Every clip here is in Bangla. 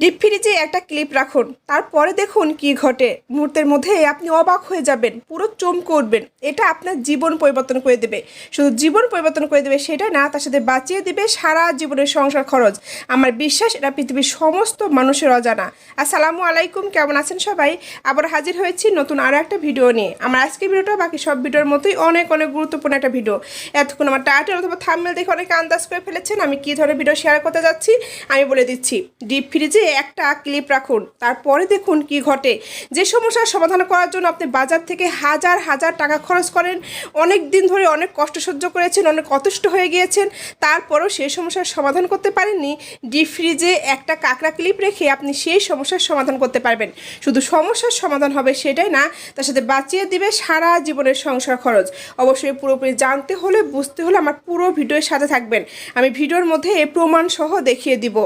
ডিপ ফ্রিজে একটা ক্লিপ রাখুন, তারপরে দেখুন কি ঘটে। মুহূর্তের মধ্যে আপনি অবাক হয়ে যাবেন, পুরো চমকে উঠবেন। এটা আপনার জীবন পরিবর্তন করে দেবে। শুধু জীবন পরিবর্তন করে দেবে সেটা না, তার সাথে বাঁচিয়ে দেবে সারা জীবনের সংসার খরচ। আমার বিশ্বাস, এটা পৃথিবীর সমস্ত মানুষের অজানা। আসসালামু আলাইকুম, কেমন আছেন সবাই? আবার হাজির হয়েছি নতুন আরও একটা ভিডিও নিয়ে। আমার আজকের ভিডিওটা বাকি সব ভিডিওর মতোই অনেক অনেক গুরুত্বপূর্ণ একটা ভিডিও। এতক্ষণ আমার টাইটেল অথবা থাম্বনেল দেখে অনেকে আন্দাজ করে ফেলেছেন আমি কী ধরনের ভিডিও শেয়ার করতে যাচ্ছি। আমি বলে দিচ্ছি, ডিপ ফ্রিজে একটা ক্লিপ রাখুন। তারপরে দেখুন কি ঘটে। যে সমস্যার সমাধান করার জন্য আপনি বাজার থেকে হাজার হাজার টাকা খরচ করেন। অনেক দিন ধরে অনেক কষ্ট সহ্য করেছেন, অনেক অতুষ্ট হয়ে গিয়েছেন। তারপরও সেই সমস্যার সমাধান করতে পারেননি। ডিপ ফ্রিজে একটা কাঁকড়া ক্লিপ রেখে আপনি সেই সমস্যার সমাধান করতে পারবেন। শুধু সমস্যার সমাধান হবে সেটাই না, তার সাথে বাঁচিয়ে দিবে সারা জীবনের সংসার খরচ। অবশ্যই পুরোপুরি জানতে হলে, বুঝতে হলে আমার পুরো ভিডিওর সাথে থাকবেন। আমি ভিডিওর মধ্যে প্রমাণ সহ দেখিয়ে দিব।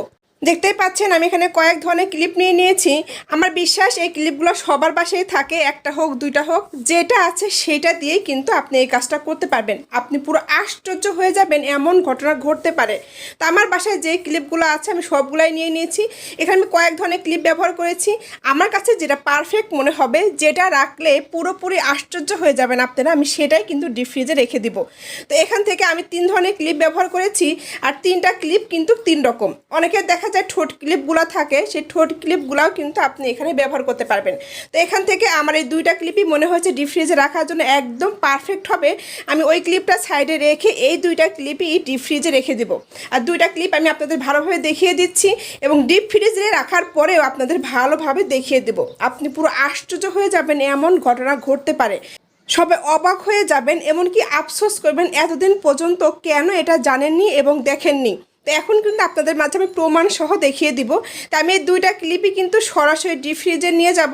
দেখতেই পাচ্ছেন, আমি এখানে কয়েক ধরনের ক্লিপ নিয়ে নিয়েছি। আমার বিশ্বাস এই ক্লিপগুলো সবার বাসায় থাকে, একটা হোক, দুইটা হোক, যেটা আছে সেটা দিয়েই কিন্তু আপনি এই কাজটা করতে পারবেন। আপনি পুরো আশ্চর্য হয়ে যাবেন, এমন ঘটনা ঘটতে পারে। তো আমার বাসায় যে ক্লিপগুলো আছে, আমি সবগুলাই নিয়ে নিয়েছি। এখানে আমি কয়েক ধরনের ক্লিপ ব্যবহার করেছি। আমার কাছে যেটা পারফেক্ট মনে হবে, যেটা রাখলে পুরোপুরি আশ্চর্য হয়ে যাবেন আপনারা, আমি সেটাই কিন্তু ডিপ ফ্রিজে রেখে দিব। তো এখান থেকে আমি তিন ধরনের ক্লিপ ব্যবহার করেছি, আর তিনটা ক্লিপ কিন্তু তিন রকম। অনেকে দেখা যায় ঠোঁট ক্লিপগুলো থাকে, সেই ঠোঁট ক্লিপগুলোও কিন্তু আপনি এখানে ব্যবহার করতে পারবেন। তো এখান থেকে আমার এই দুইটা ক্লিপই মনে হয়েছে ডিপ ফ্রিজে রাখার জন্য একদম পারফেক্ট হবে। আমি ওই ক্লিপটা সাইডে রেখে এই দুইটা ক্লিপই ডিপ ফ্রিজে রেখে দেবো। আর দুইটা ক্লিপ আমি আপনাদের ভালোভাবে দেখিয়ে দিচ্ছি এবং ডিপ ফ্রিজে রাখার পরেও আপনাদের ভালোভাবে দেখিয়ে দেবো। আপনি পুরো আশ্চর্য হয়ে যাবেন, এমন ঘটনা ঘটতে পারে। সবে অবাক হয়ে যাবেন, এমনকি আফসোস করবেন, এতদিন পর্যন্ত কেন এটা জানেননি এবং দেখেননি। তো এখন কিন্তু আপনাদের মাঝে আমি প্রমাণ সহ দেখিয়ে দিব। তা আমি এই দুইটা ক্লিপই কিন্তু সরাসরি ডিপ ফ্রিজে নিয়ে যাব।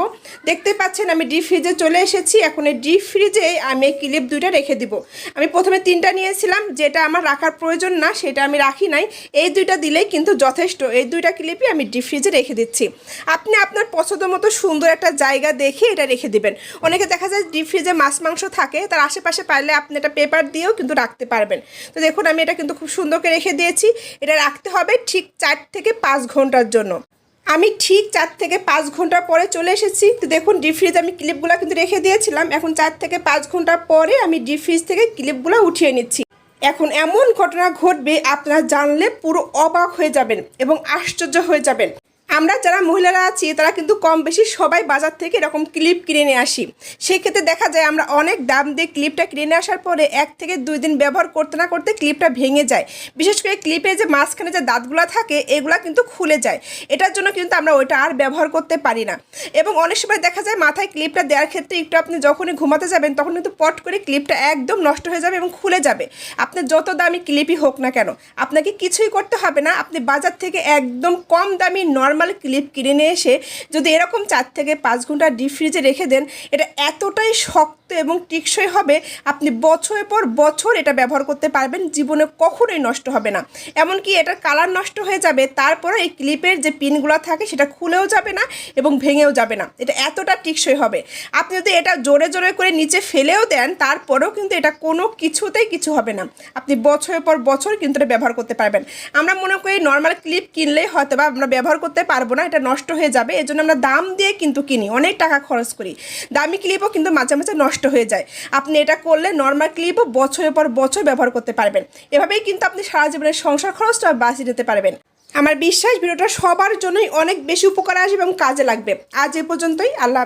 দেখতে পাচ্ছেন আমি ডিপ ফ্রিজে চলে এসেছি। এখন এই ডিপ ফ্রিজে আমি এই ক্লিপ দুইটা রেখে দিব। আমি প্রথমে তিনটা নিয়েছিলাম, যেটা আমার রাখার প্রয়োজন না, সেটা আমি রাখি নাই। এই দুইটা দিলেই কিন্তু যথেষ্ট। এই দুইটা ক্লিপই আমি ডিপ ফ্রিজে রেখে দিচ্ছি। আপনি আপনার পছন্দ মতো সুন্দর একটা জায়গা দেখে এটা রেখে দিবেন। অনেকে দেখা যায় ডিপ ফ্রিজে মাছ, মাংস থাকে, তার আশেপাশে পারলে আপনি এটা পেপার দিয়েও কিন্তু রাখতে পারবেন। তো দেখুন, আমি এটা কিন্তু খুব সুন্দর করে রেখে দিয়েছি। এটা রাখতে হবে ঠিক চার থেকে পাঁচ ঘণ্টার জন্য। আমি ঠিক চার থেকে পাঁচ ঘণ্টা পরে চলে এসেছি। তো দেখুন ডিপ ফ্রিজ আমি ক্লিপগুলো কিন্তু রেখে দিয়েছিলাম। এখন চার থেকে পাঁচ ঘণ্টা পরে আমি ডিপ ফ্রিজ থেকে ক্লিপগুলো উঠিয়ে নিচ্ছি। এখন এমন ঘটনা ঘটবে, আপনারা জানলে পুরো অবাক হয়ে যাবেন এবং আশ্চর্য হয়ে যাবেন। আমরা যারা মহিলারা আছি, তারা কিন্তু কম বেশি সবাই বাজার থেকে এরকম ক্লিপ কিনে নিয়ে আসি। সেক্ষেত্রে দেখা যায় আমরা অনেক দাম দিয়ে ক্লিপটা কিনে নিয়ে আসার পরে এক থেকে দুই দিন ব্যবহার করতে না করতে ক্লিপটা ভেঙে যায়। বিশেষ করে ক্লিপের যে মাঝখানে যে দাঁতগুলো থাকে, এগুলো কিন্তু খুলে যায়। এটার জন্য কিন্তু আমরা ওইটা আর ব্যবহার করতে পারি না। এবং অনেক সময় দেখা যায় মাথায় ক্লিপটা দেওয়ার ক্ষেত্রে একটু আপনি যখনই ঘুমাতে যাবেন, তখন কিন্তু পট করে ক্লিপটা একদম নষ্ট হয়ে যাবে এবং খুলে যাবে। আপনার যত দামি ক্লিপই হোক না কেন, আপনাকে কিছুই করতে হবে না। আপনি বাজার থেকে একদম কম দামি, নর্মাল ক্লিপ কিনে নিয়ে এসে যদি এরকম চার থেকে পাঁচ ঘণ্টা ডিপ ফ্রিজে রেখে দেন, এটা এতটাই শক্ত এবং টিকসই হবে, আপনি বছরের পর বছর এটা ব্যবহার করতে পারবেন, জীবনে কখনোই নষ্ট হবে না। এমনকি এটার কালার নষ্ট হয়ে যাবে তারপরে এই ক্লিপের যে পিনগুলো থাকে, সেটা খুলেও যাবে না এবং ভেঙেও যাবে না। এটা এতটা টিকসই হবে। আপনি যদি এটা জোরে জোরে করে নিচে ফেলেও দেন, তারপরেও কিন্তু এটা কোনো কিছুতেই কিছু হবে না। আপনি বছরের পর বছর কিন্তু এটা ব্যবহার করতে পারবেন। আমরা মনে করি নর্মাল ক্লিপ কিনলেই হয়তো বা আমরা ব্যবহার করতে পারব না, এটা নষ্ট হয়ে যাবে এজন্য আমরা দাম দিয়ে কিন্তু কিনি, অনেক টাকা খরচ করি। দামি ক্লিপও কিন্তু মাঝে মাঝে নষ্ট হয়ে যায়। আপনি এটা করলে নর্মাল ক্লিপও বছরের পর বছর ব্যবহার করতে পারবেন। এভাবেই কিন্তু আপনি সারা জীবনের সংসার খরচটা বাঁচিয়ে দিতে পারবেন। আমার বিশ্বাস, ভিডিওটা সবার জন্যই অনেক বেশি উপকার আসবে এবং কাজে লাগবে। আজ এ পর্যন্তই, আল্লাহ